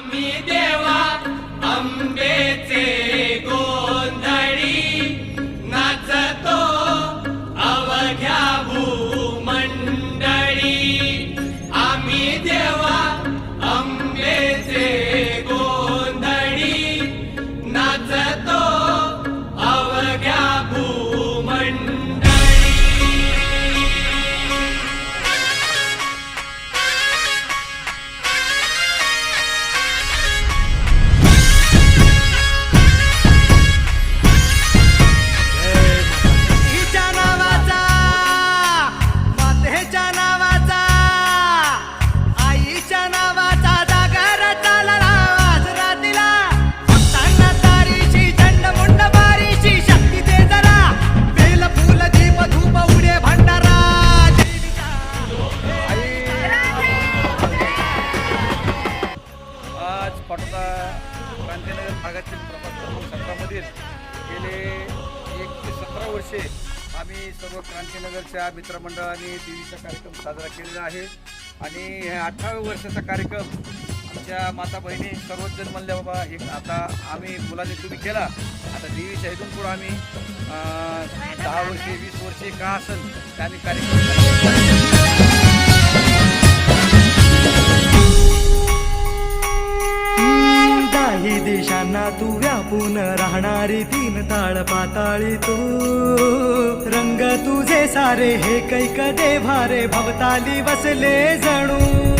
आम्ही देवा अंबेचे गोंधळी नाचतो अवघ्या भूमंडळी. आम्ही देवा आता क्रांतीनगर भागातील प्रभाग क्रमांक सतरामधील गेले एक ते सतरा वर्षे आम्ही सर्व क्रांतीनगरच्या मित्रमंडळाने देवीचा कार्यक्रम साजरा केलेला आहे. आणि ह्या अठराव्या वर्षाचा कार्यक्रम आमच्या माता बहिणी सर्वच जण म्हणल्या बाबा एक आता आम्ही मुलाने तुम्ही केला. आता देवीच्या इथून पुढं आम्ही दहा वर्षे वीस वर्षे का असेल त्याने आम्ही कार्यक्रम मना तू व्यापून राहणारी तीन ताळ पाताळी तू. रंग तुझे सारे हे कैक देभारे भवताली बसले जणू.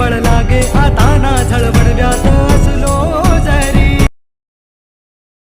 बळ लागे आता ना झळवण व्यात